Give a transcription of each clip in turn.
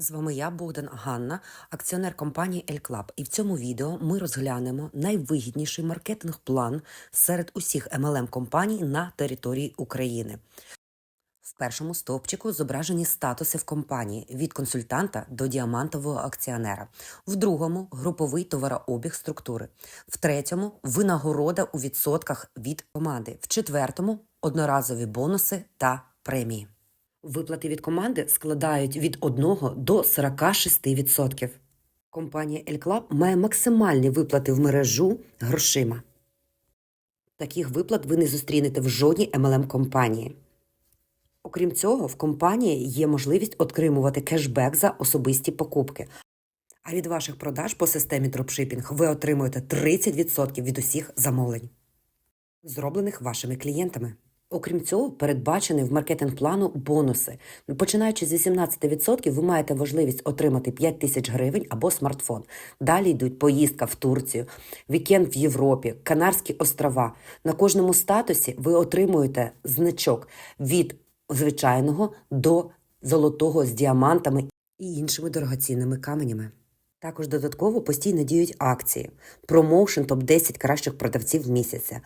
З вами я, Богдан Ганна, акціонер компанії Club. І в цьому відео ми розглянемо найвигідніший маркетинг-план серед усіх MLM компаній на території України. В першому стовпчику зображені статуси в компанії від консультанта до діамантового акціонера, в другому груповий товарообіг структури, в третьому винагорода у відсотках від команди, в четвертому одноразові бонуси та премії. Виплати від команди складають від 1 до 46%. Компанія El Club має максимальні виплати в мережу грошима. Таких виплат ви не зустрінете в жодній MLM компанії. Окрім цього, в компанії є можливість отримувати кешбек за особисті покупки. А від ваших продаж по системі дропшипінг ви отримуєте 30% від усіх замовлень, зроблених вашими клієнтами. Окрім цього, передбачені в маркетинг-плану бонуси. Починаючи з 18%, ви маєте можливість отримати 5 тисяч гривень або смартфон. Далі йдуть поїздка в Турцію, вікенд в Європі, Канарські острова. На кожному статусі ви отримуєте значок від звичайного до золотого з діамантами і іншими дорогоцінними каменями. Також додатково постійно діють акції, промоушен топ-10 кращих продавців місяця.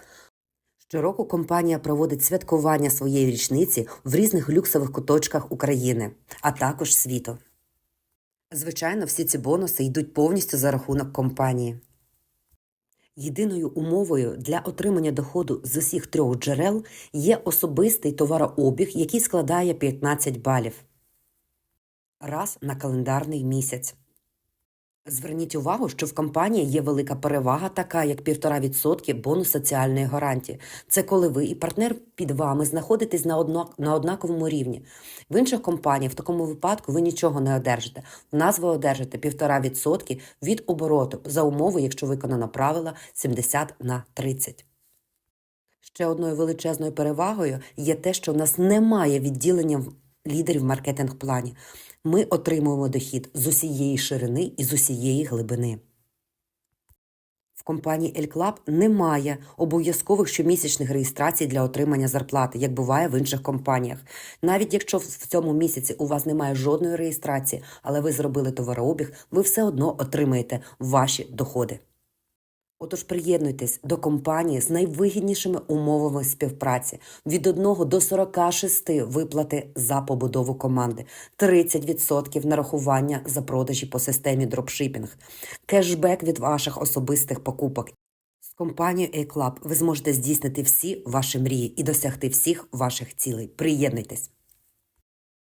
Щороку компанія проводить святкування своєї річниці в різних люксових куточках України, а також світу. Звичайно, всі ці бонуси йдуть повністю за рахунок компанії. Єдиною умовою для отримання доходу з усіх трьох джерел є особистий товарообіг, який складає 15 балів раз на календарний місяць. Зверніть увагу, що в компанії є велика перевага, така як 1,5% бонус соціальної гарантії. Це коли ви і партнер під вами знаходитесь на, одно, на однаковому рівні. В інших компаніях в такому випадку ви нічого не одержите. В нас ви одержите 1,5% від обороту за умови, якщо виконано правило 70 на 30. Ще одною величезною перевагою є те, що в нас немає відділення лідерів маркетинг-плані. Ми отримуємо дохід з усієї ширини і з усієї глибини. В компанії El Club немає обов'язкових щомісячних реєстрацій для отримання зарплати, як буває в інших компаніях. Навіть якщо в цьому місяці у вас немає жодної реєстрації, але ви зробили товарообіг, ви все одно отримаєте ваші доходи. Отож, приєднуйтесь до компанії з найвигіднішими умовами співпраці від 1 до 46 виплати за побудову команди, 30% нарахування за продажі по системі дропшипінг, кешбек від ваших особистих покупок. З компанією A-Club ви зможете здійснити всі ваші мрії і досягти всіх ваших цілей. Приєднуйтесь!